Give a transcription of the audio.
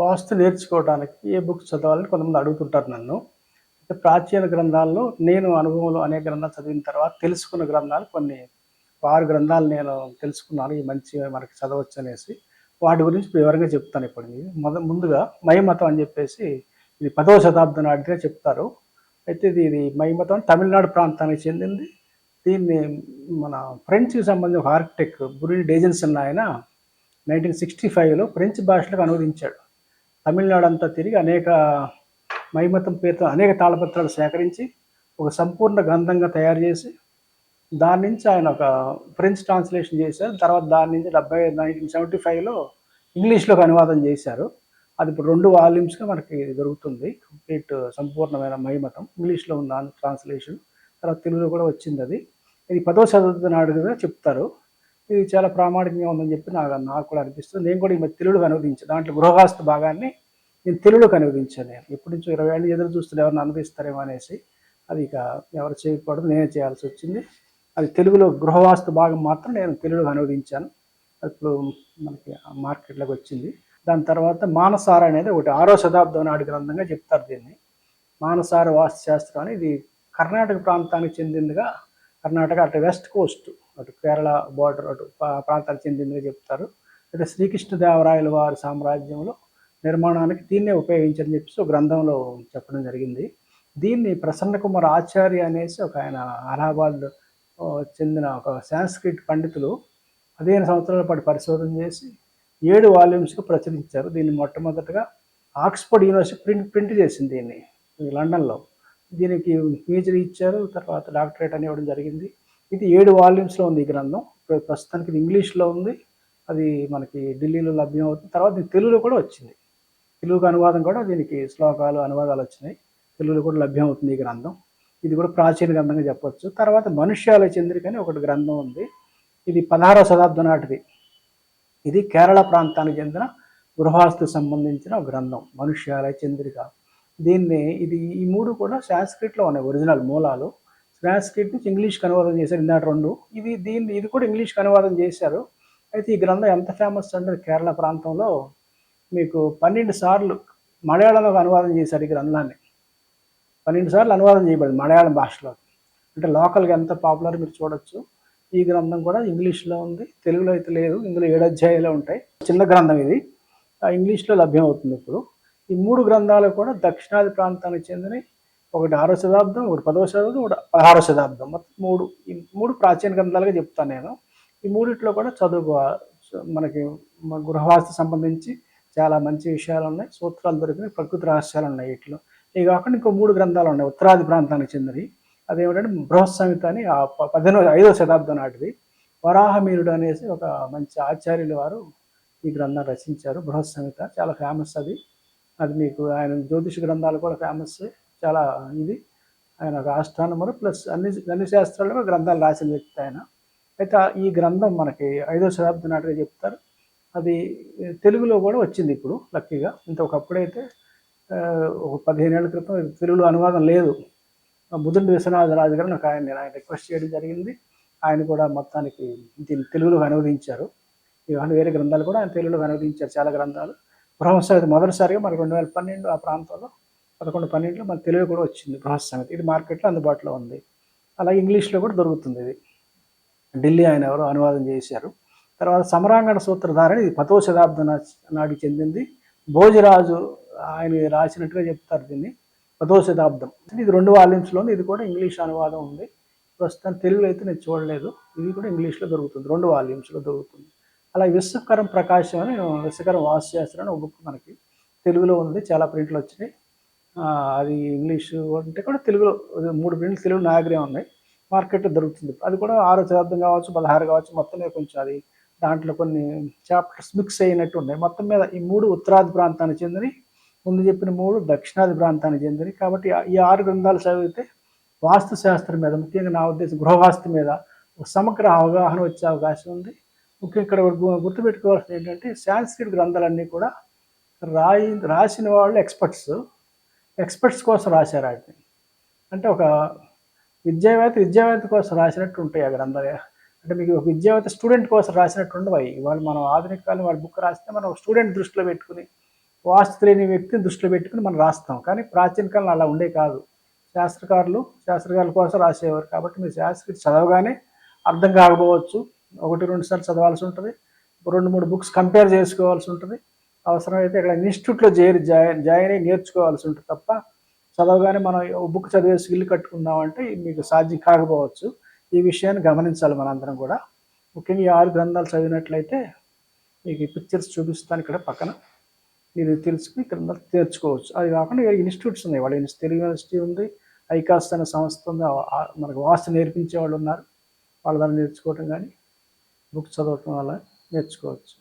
వాస్తు నేర్చుకోవడానికి ఏ బుక్స్ చదవాలని కొంతమంది అడుగుతుంటారు నన్ను. అయితే ప్రాచీన గ్రంథాల్లో నేను అనుభవంలో అనేక గ్రంథాలు చదివిన తర్వాత తెలుసుకున్న గ్రంథాలు కొన్ని ఆరు గ్రంథాలు నేను తెలుసుకున్నాను ఈ మంచి మనకి చదవచ్చు అనేసి. వాటి గురించి వివరంగా చెప్తాను ఇప్పుడు. మొద ముందుగా మహిమతం అని చెప్పేసి ఇది పదవ శతాబ్దం నాటిగా చెప్తారు. అయితే ఇది ఇది మతం తమిళనాడు ప్రాంతానికి చెందింది. దీన్ని మన ఫ్రెంచ్కి సంబంధించిన ఆర్కిటెక్ ఆర్కిటెక్ట్ బురిని డేజెన్సన్ ఆయన నైన్టీన్ సిక్స్టీ ఫైవ్లో ఫ్రెంచ్ భాషలకు అనువదించాడు. తమిళనాడు అంతా తిరిగి అనేక మైమతం పేరుతో అనేక తాళపత్రాలు సేకరించి ఒక సంపూర్ణ గ్రంథంగా తయారు చేసి దాని నుంచి ఆయన ఒక ఫ్రెంచ్ ట్రాన్స్లేషన్ చేశారు. తర్వాత దాని నుంచి డెబ్బై నైన్టీన్ సెవెంటీ ఫైవ్లో ఇంగ్లీష్లోకి అనువాదం చేశారు. అది ఇప్పుడు రెండు వాల్యూమ్స్గా మనకి దొరుకుతుంది. కంప్లీట్ సంపూర్ణమైన మహిమతం ఇంగ్లీష్లో ఉన్న ట్రాన్స్లేషన్. తర్వాత తెలుగులో కూడా వచ్చింది అది. ఇది పదో శతాబ్దం నాడుగా చెప్తారు. ఇది చాలా ప్రామాణికంగా ఉందని చెప్పి నాకు నాకు కూడా అనిపిస్తుంది. నేను కూడా ఈ మధ్య అనువదించాను దాంట్లో గృహవాస్తు భాగాన్ని నేను తెలుగులోకి అనువదించాను నేను ఎప్పటి నుంచో ఇరవై ఏళ్ళు ఎదురు చూస్తున్న ఎవరిని అనువదిస్తారేమో అనేసి అది ఇక ఎవరు చేయకూడదు నేనే చేయాల్సి వచ్చింది. అది తెలుగులో గృహవాస్తు భాగం మాత్రం నేను తెలుగులోకి అనువదించాను. ఇప్పుడు మనకి మార్కెట్లోకి వచ్చింది. దాని తర్వాత మానసార అనేది ఒకటి ఆరో శతాబ్దం నాటి గ్రంథంగా చెప్తారు దీన్ని. మానసార వాస్తు శాస్త్రం అని ఇది కర్ణాటక ప్రాంతానికి చెందిందిగా కర్ణాటక అటు వెస్ట్ కోస్ట్ అటు కేరళ బార్డర్ అటు పా- చెందిందిగా చెప్తారు. అయితే శ్రీకృష్ణదేవరాయల వారి సామ్రాజ్యంలో నిర్మాణానికి దీన్నే ఉపయోగించని చెప్పేసి ఒక గ్రంథంలో చెప్పడం జరిగింది. దీన్ని ప్రసన్న కుమార్ ఆచార్య అనేసి ఒక ఆయన అలహాబాద్ చెందిన ఒక సాంస్క్రిట్ పండితులు పదిహేను సంవత్సరాల పాటు పరిశోధన చేసి ఏడు వాల్యూమ్స్కి ప్రచురించారు. దీన్ని మొట్టమొదటగా ఆక్స్ఫర్డ్ యూనివర్సిటీ ప్రింట్ ప్రింట్ చేసింది దీన్ని లండన్లో. దీనికి పీహెచ్డీ ఇచ్చారు. తర్వాత డాక్టరేట్ అని ఇవ్వడం జరిగింది. ఇది ఏడు వాల్యూమ్స్లో ఉంది ఈ గ్రంథం. ప్రస్తుతానికి ఇది ఇంగ్లీష్లో ఉంది. అది మనకి ఢిల్లీలో లభ్యం అవుతుంది. తర్వాత తెలుగులో కూడా వచ్చింది. తెలుగు అనువాదం కూడా దీనికి శ్లోకాలు అనువాదాలు వచ్చినాయి. తెలుగులో కూడా లభ్యం అవుతుంది ఈ గ్రంథం. ఇది కూడా ప్రాచీన గ్రంథంగా చెప్పొచ్చు. తర్వాత మనుష్యాల చంద్రిక అని ఒకటి గ్రంథం ఉంది. ఇది పదహారవ శతాబ్దం నాటిది. ఇది కేరళ ప్రాంతానికి చెందిన గృహాస్తు సంబంధించిన ఒక గ్రంథం. మనుష్యాలయ చంద్రిక. దీన్ని ఇది ఈ మూడు కూడా సాంస్క్రిట్లో ఉన్నాయి. ఒరిజినల్ మూలాలు. సాంస్క్రిట్ నుంచి ఇంగ్లీష్కి అనువాదం చేశారు ఇందాక రెండు. ఇది దీన్ని ఇది కూడా ఇంగ్లీష్కి అనువాదం చేశారు. అయితే ఈ గ్రంథం ఎంత ఫేమస్ అంటే కేరళ ప్రాంతంలో మీకు పన్నెండు సార్లు మలయాళంలో అనువాదం చేశారు ఈ గ్రంథాన్ని. పన్నెండు సార్లు అనువాదం చేయబడింది మలయాళం భాషలో అంటే లోకల్గా ఎంత పాపులర్ మీరు చూడొచ్చు. ఈ గ్రంథం కూడా ఇంగ్లీష్లో ఉంది తెలుగులో అయితే లేదు ఇందులో ఏడు అధ్యాయాలు ఉంటాయి. చిన్న గ్రంథం ఇది. ఆ ఇంగ్లీష్లో లభ్యం అవుతుంది ఇప్పుడు. ఈ మూడు గ్రంథాలు కూడా దక్షిణాది ప్రాంతానికి చెందినవి. ఒకటి ఆరో శతాబ్దం ఒకటి పదవ శతాబ్దం ఒకటి పదహారో శతాబ్దం. మొత్తం మూడు ఈ మూడు ప్రాచీన గ్రంథాలుగా చెప్తాను నేను. ఈ మూడిట్లో కూడా చదువు మనకి మన గృహవాస్తు సంబంధించి చాలా మంచి విషయాలు ఉన్నాయి. సూత్రాలు దొరికినాయి ప్రకృతి రహస్యాలు ఉన్నాయి వీటిలో. ఇవి కాకుండా ఇంకో మూడు గ్రంథాలు ఉన్నాయి. ఉత్తరాది ప్రాంతానికి చెందినవి. అదేమిటంటే బృహత్ సంహిత అని ఆ ప- ఐదవ శతాబ్దం నాటిది. వరాహమీరుడు అనేసి ఒక మంచి ఆచార్యులు వారు ఈ గ్రంథం రచించారు. బృహత్ సంహిత చాలా ఫేమస్ అది. అది మీకు ఆయన జ్యోతిష గ్రంథాలు కూడా ఫేమస్. చాలా ఇది. ఆయన ఒక ఆస్ట్రానమర్ ప్లస్ అన్ని అన్ని శాస్త్రాల్లో గ్రంథాలు రాసిన వ్యక్తి ఆయన. అయితే ఈ గ్రంథం మనకి ఐదో శతాబ్దం నాటిగా చెప్తారు. అది తెలుగులో కూడా వచ్చింది ఇప్పుడు లక్కీగా. ఇంత ఒకప్పుడైతే ఒక పదిహేను ఏళ్ళ క్రితం తెలుగులో అనువాదం లేదు. ఆ బుద్ధుడి విశ్వనాథ రాజు గారు నాకు ఆయన నేను ఆయన రిక్వెస్ట్ చేయడం జరిగింది. ఆయన కూడా మొత్తానికి దీన్ని తెలుగులో అనువదించారు. ఇవన్నీ వేరే గ్రంథాలు కూడా ఆయన తెలుగులో అనువదించారు చాలా గ్రంథాలు. బ్రహ్మసారి మొదటిసారిగా మనకి రెండు వేల పన్నెండు ఆ ప్రాంతంలో పదకొండు పన్నెండులో మన తెలుగు కూడా వచ్చింది బృహస్సమితి ఇది మార్కెట్లో అందుబాటులో ఉంది. అలాగే ఇంగ్లీష్లో కూడా దొరుకుతుంది ఇది. ఢిల్లీ ఆయన ఎవరు అనువాదం చేశారు. తర్వాత సమరాంగణ సూత్రధారణ ఇది పదో శతాబ్దం నా- నాటికి చెందింది. భోజరాజు ఆయన రాసినట్టుగా చెప్తారు దీన్ని. పదో శతాబ్దం. ఇది రెండు వాల్యూమ్స్లో ఉంది ఇది కూడా ఇంగ్లీష్ అనువాదం ఉంది. ప్రస్తుతం తెలుగులో అయితే నేను చూడలేదు. ఇది కూడా ఇంగ్లీష్లో దొరుకుతుంది. రెండు వాల్యూమ్స్లో దొరుకుతుంది. అలా విశ్వకరం ప్రకాశం అని విశ్వకరం వాసు చేస్తారని ఒక బుక్ మనకి తెలుగులో ఉంది. చాలా ప్రింట్లు వచ్చినాయి. అది ఇంగ్లీష్ అంటే కూడా తెలుగులో మూడు ప్రింట్లు తెలుగు నాగరే ఉన్నాయి. మార్కెట్లో దొరుకుతుంది. అది కూడా ఆరో శతాబ్దం కావచ్చు పదహారు కావచ్చు మొత్తం మీద కొంచెం అది. దాంట్లో కొన్ని చాప్టర్స్ మిక్స్ అయినట్టు ఉన్నాయి. మొత్తం మీద ఈ మూడు ఉత్తరాది ప్రాంతానికి చెందినవి. ముందు చెప్పిన మూడు దక్షిణాది ప్రాంతానికి చెందినవి. కాబట్టి ఈ ఆరు గ్రంథాలు చదివితే వాస్తు శాస్త్రం మీద ముఖ్యంగా నా ఉద్దేశం గృహవాస్తు మీద ఒక సమగ్ర అవగాహన వచ్చే అవకాశం ఉంది. ముఖ్యంగా ఇక్కడ గుర్తుపెట్టుకోవాల్సింది ఏంటంటే సాంస్క్రిట్ గ్రంథాలన్నీ కూడా రాయి రాసిన వాళ్ళు ఎక్స్పర్ట్స్. ఎక్స్పర్ట్స్ కోసం రాశారు వాటిని. అంటే ఒక విద్యావేత్త విద్యావేత్త కోసం రాసినట్టు ఉంటాయి ఆ గ్రంథాలు అంటే మీకు ఒక విద్యావేత్త స్టూడెంట్ కోసం రాసినట్టు ఉండవు అవి. వాళ్ళు మనం ఆధునిక కాలం వాళ్ళ బుక్ రాస్తే మనం స్టూడెంట్ దృష్టిలో పెట్టుకుని వాస్తు లేని వ్యక్తిని దృష్టిలో పెట్టుకుని మనం రాస్తాం. కానీ ప్రాచీన కాలం అలా ఉండే కాదు. శాస్త్రకారులు శాస్త్రకారుల కోసం రాసేవారు కాబట్టి మీరు శాస్త్రి చదవగానే అర్థం కాకపోవచ్చు. ఒకటి రెండు సార్లు చదవాల్సి ఉంటుంది. రెండు మూడు బుక్స్ కంపేర్ చేసుకోవాల్సి ఉంటుంది. అవసరమైతే ఇక్కడ ఇన్స్టిట్యూట్లో చేరి జాయిన్ జాయిన్ అయ్యి నేర్చుకోవాల్సి ఉంటుంది తప్ప చదవగానే మనం బుక్ చదివేసి ఇల్లు కట్టుకుందామంటే మీకు సాధ్యం కాకపోవచ్చు. ఈ విషయాన్ని గమనించాలి మనందరం కూడా. ముఖ్యంగా ఈ ఆరు గ్రంథాలు చదివినట్లయితే మీకు ఈ పిక్చర్స్ చూపిస్తాను ఇక్కడ పక్కన. మీరు తెలుసుకుని గ్రంథాలు నేర్చుకోవచ్చు అది కాకుండా ఇన్స్టిట్యూట్స్ ఉన్నాయి. వాళ్ళ తెలుగు యూనివర్సిటీ ఉంది ఐకాస్ట్ అనే సంస్థ ఉంది. మనకు వాస్తు నేర్పించే వాళ్ళు ఉన్నారు. వాళ్ళ దాన్ని నేర్చుకోవటం కానీ బుక్ చదవటం వల్ల నేర్చుకోవచ్చు.